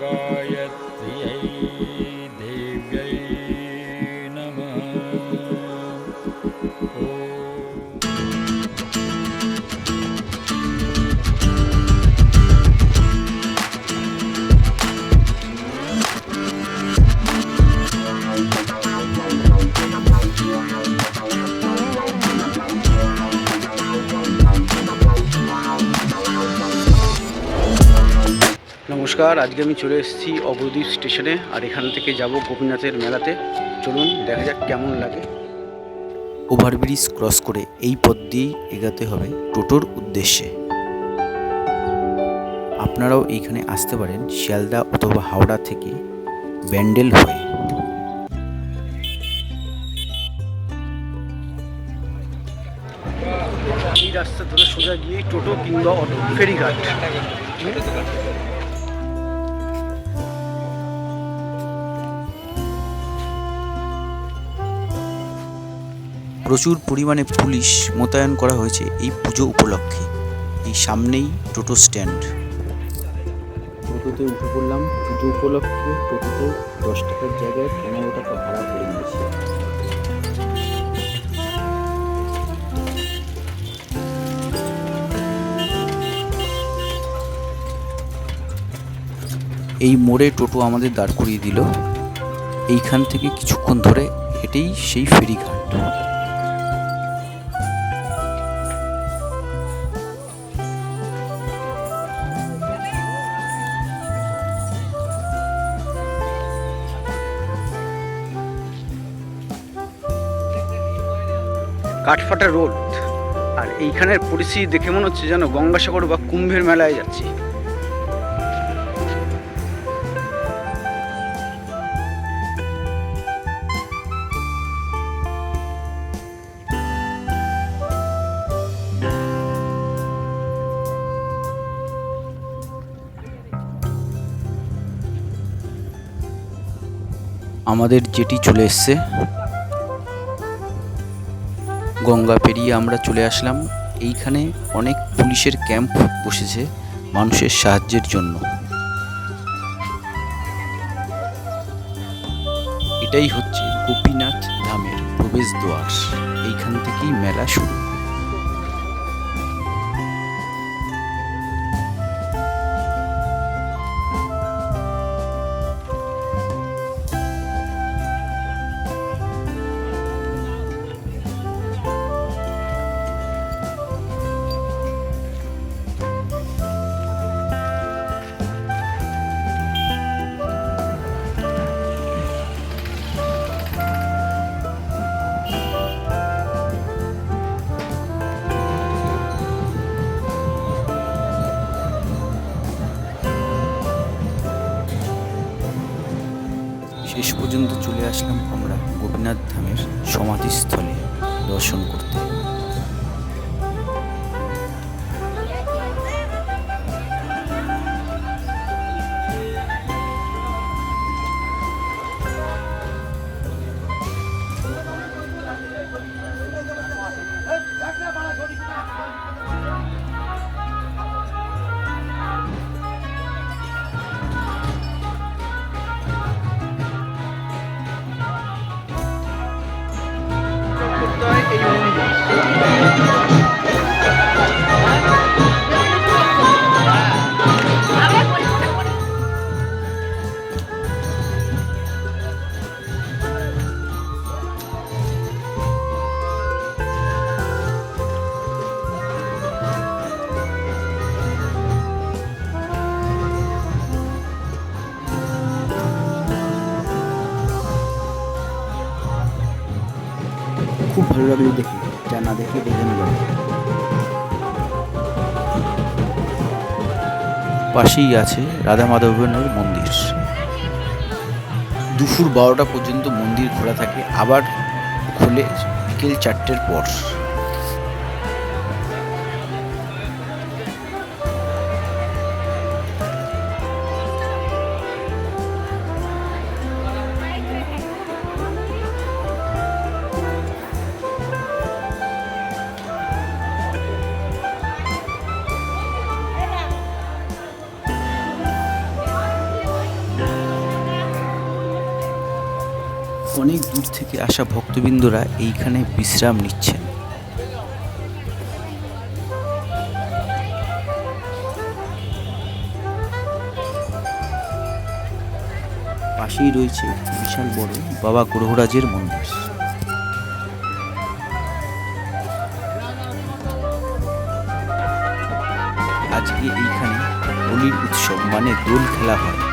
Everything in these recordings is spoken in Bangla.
गायत्र्यै देव्यै নমস্কার আজকে আমি চলে এসেছি অবদ্বীপ স্টেশনে আর এখান থেকে যাব গোপীনাথের মেলাতে। চলুন দেখা যাক কেমন লাগে। ওভারব্রিজ ক্রস করে এই পথ দিয়েই এগাতে হবে টোটোর উদ্দেশ্যে। আপনারাও এইখানে আসতে পারেন শিয়ালদা অথবা হাওড়া থেকে ব্যান্ডেল হয়ে। এই রাস্তা ধরে সোজা গিয়ে টোটো কিংবা অটো ফেরিঘাট। প্রচুর পরিমাণে পুলিশ মোতায়েন করা হয়েছে এই পুজো উপলক্ষে। এই সামনেই টোটো স্ট্যান্ড। টোটোতে উঠে পড়লাম পুজো উপলক্ষে। টোটোতে দশ টাকার জায়গায় পনেরো টাকা ভাড়া করে নিয়েছি। এই মোড়ে টোটো আমাদের দাঁড় করিয়ে দিল। এইখান থেকে কিছুক্ষণ ধরে হেঁটেই সেই ফেরিঘাট। কাঠফাটা রোড। আর এইখানের পরিস্থিতি দেখে মনে হচ্ছে যেন গঙ্গাসাগর বা কুম্ভের মেলায় যাচ্ছি। আমাদের যেটি চলে এসছে। গঙ্গা পেরিয়ে আমরা চলে আসলাম। এইখানে অনেক পুলিশের ক্যাম্প বসেছে মানুষের সাহায্যের জন্য। এটাই হচ্ছে গোপীনাথ ধামের প্রবেশ দ্বার এইখান থেকেই মেলা শুরু। শেষ পর্যন্ত চলে আসলাম আমরা গোপীনাথ ধামের সমাধিস্থলে দর্শন করতে। ভালো লাগল দেখি, যা না দেখলে দেখে যাবে পাশেই আছে রাধা মাধবনের মন্দির। দুপুর বারোটা পর্যন্ত মন্দির খোলা থাকে, আবার খুলে বিকেল চারটের পর। অনেক দূর থেকে আসা ভক্তবৃন্দরা এইখানে বিশ্রাম নিচ্ছেন। পাশেই রয়েছে বিশাল বড় বাবা গ্রহরাজের মন্দির। আজকে এইখানে হোলির উৎসব মানে দোল খেলা হয়।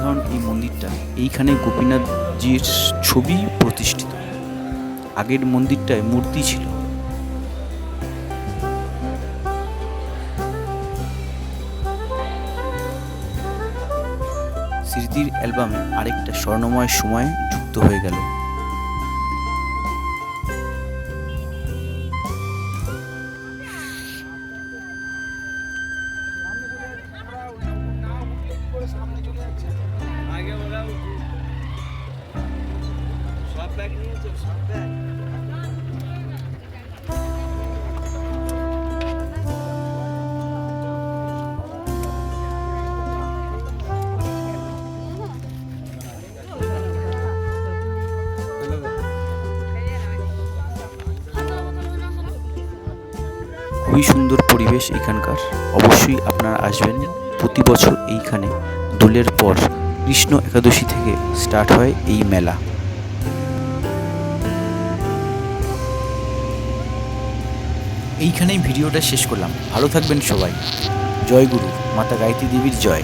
অসাধারণ এই মন্দিরটা, এইখানে গোপীনাথজির ছবি প্রতিষ্ঠিত। আগের মন্দিরটায় মূর্তি ছিল। স্মৃতির অ্যালবামে আরেকটা স্বর্ণময় সময় যুক্ত হয়ে গেল। খুবই সুন্দর পরিবেশ এখানকার। অবশ্যই আপনারা আসবেন প্রতি বছর এইখানে। দোলের পর কৃষ্ণ একাদশী থেকে স্টার্ট হয় এই মেলা। এইখানেই ভিডিওটা শেষ করলাম। ভালো থাকবেন সবাই। জয় গুরু মাতা গায়ত্রী দেবীর জয়।